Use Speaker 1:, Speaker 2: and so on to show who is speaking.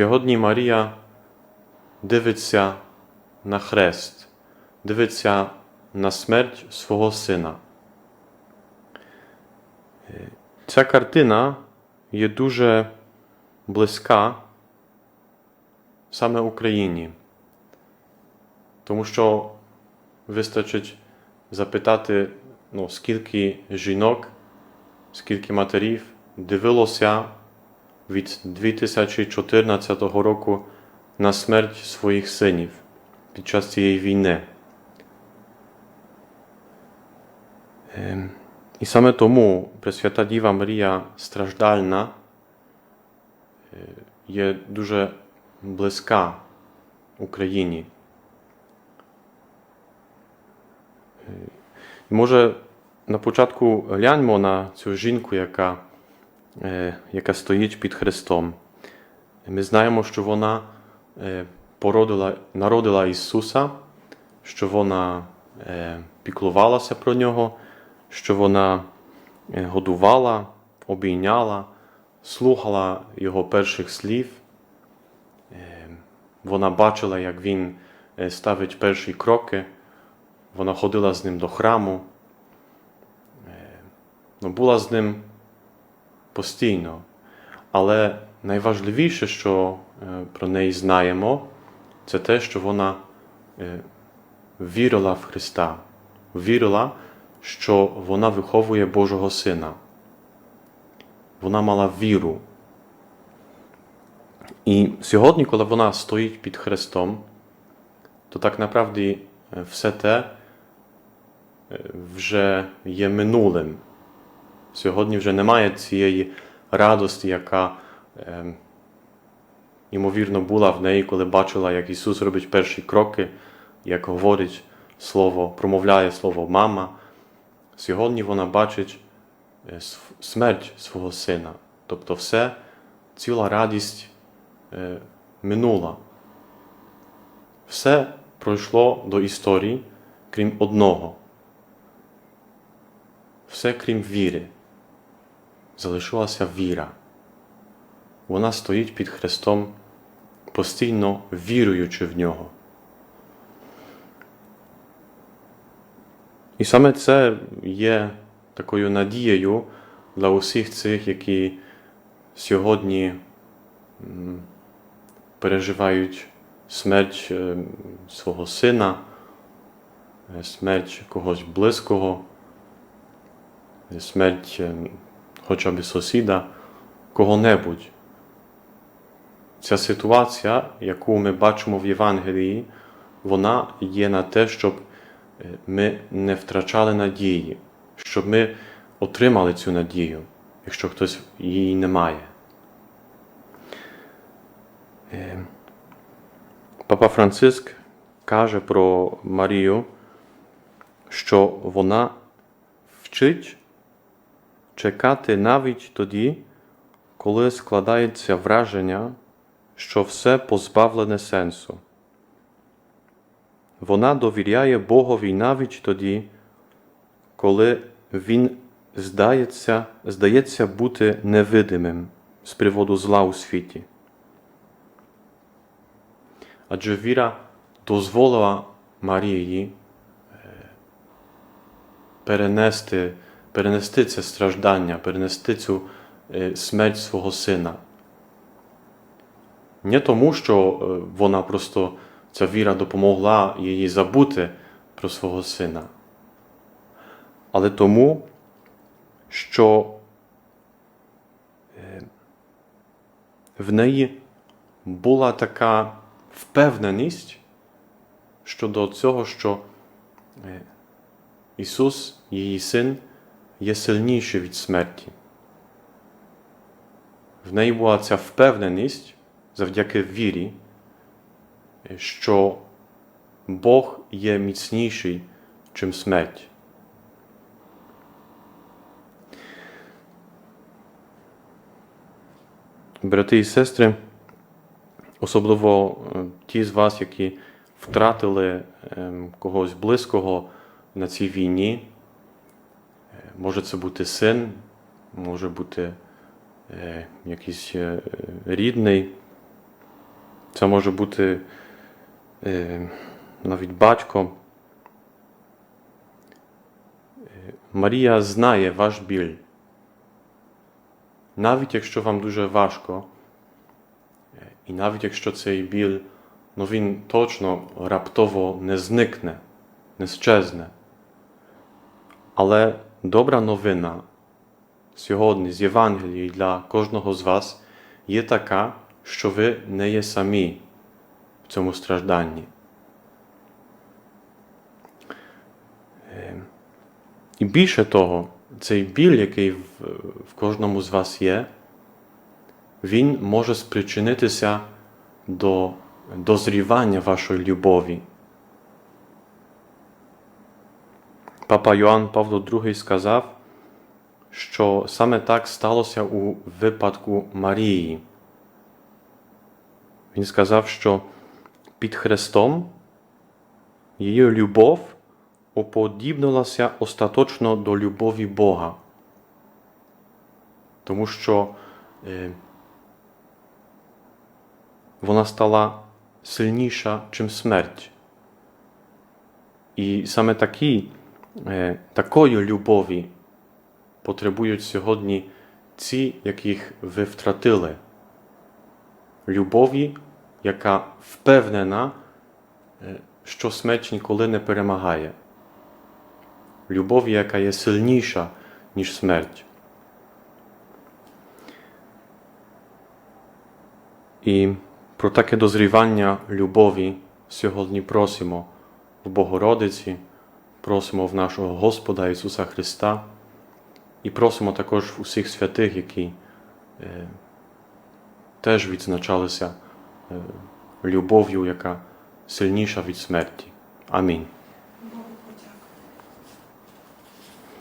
Speaker 1: Сьогодні Марія дивиться на хрест, дивиться на смерть свого сина. Ця картина є дуже близька саме Україні, тому що вистачить запитати, ну, скільки жінок, скільки матерів дивилося від 2014 року на смерть своїх синів під час цієї війни. Ем, І саме тому Пресвята Діва Марія страждальна е, є дуже близька Україні. Е, Може, на початку гляньмо на цю жінку, яка, яка стоїть під Христом. Ми знаємо, що вона е, породила, народила Ісуса, що вона е, піклувалася про Нього, що вона е, годувала, обійняла, слухала Його перших слів. Е, Вона бачила, як Він е, ставить перші кроки. Вона ходила з ним до храму, е, ну, була з ним постійно. Але найважливіше, що е, про неї знаємо, це те, що вона е, вірила в Христа, вірила, що вона виховує Божого Сина. Вона мала віру. І сьогодні, коли вона стоїть під Христом, то так направді е, все те вже є минулим. Сьогодні вже немає цієї радості, яка, е, ймовірно, була в неї, коли бачила, як Ісус робить перші кроки, як говорить Слово, промовляє Слово мама. Сьогодні вона бачить е, смерть свого сина. Тобто все, ціла радість е, минула. Все пройшло до історії, крім одного. Все крім віри. Залишилася віра. Вона стоїть під Христом, постійно віруючи в нього. І саме це є такою надією для усіх цих, які сьогодні переживають смерть е, свого сина, смерть когось близького, смерть хоча б сусіда, кого-небудь. Ця ситуація, яку ми бачимо в Євангелії, вона є на те, щоб е, ми не втрачали надії, щоб ми отримали цю надію, якщо хтось її не має. Е, Папа Франциск каже про Марію, що вона вчить чекати навіть тоді, коли складається враження, що все позбавлене сенсу. Вона довіряє Богові навіть тоді, коли Він здається, здається бути невидимим з приводу зла у світі. Адже віра дозволила Марії е, перенести, перенести це страждання, перенести цю е, смерть свого сина. Не тому, що е, вона просто ця віра допомогла їй забути про свого сина, але тому, що е, в неї була така впевненість щодо цього, що Ісус, її син, є сильніший від смерті. В неї була ця впевненість завдяки вірі, що Бог є міцніший, чим смерть. Брати і сестри, особливо е, ті з вас, які втратили ем, когось близького на цій війні. Може це бути син, може бути е, якийсь е, рідний. Це може бути е, навіть батько. Е, Марія знає ваш біль. Навіть якщо вам дуже важко, е, і навіть якщо цей біль, ну він точно раптово не зникне, не щезне. Але добра новина сьогодні з Євангелії для кожного з вас є така, що ви не є самі в цьому стражданні. І більше того, цей біль, який в кожному з вас є, він може спричинитися до дозрівання вашої любові. Папа Йоанн Павло II сказав, що саме так сталося у випадку Марії. Він сказав, що під Христом її любов уподібнилася остаточно до любові Бога. Тому що е, вона стала сильніша, чим смерть. І саме такі, такої любові потребують сьогодні ці, яких ви втратили. Любові, яка впевнена, е, що смерть ніколи не перемагає. Любові, яка є сильніша, ніж смерть. І про таке дозрівання любові сьогодні просимо в Богородиці, просимо в нашого Господа Ісуса Христа і просимо також усіх святих, які е, теж відзначалися е, любов'ю, яка сильніша від смерті. Амінь.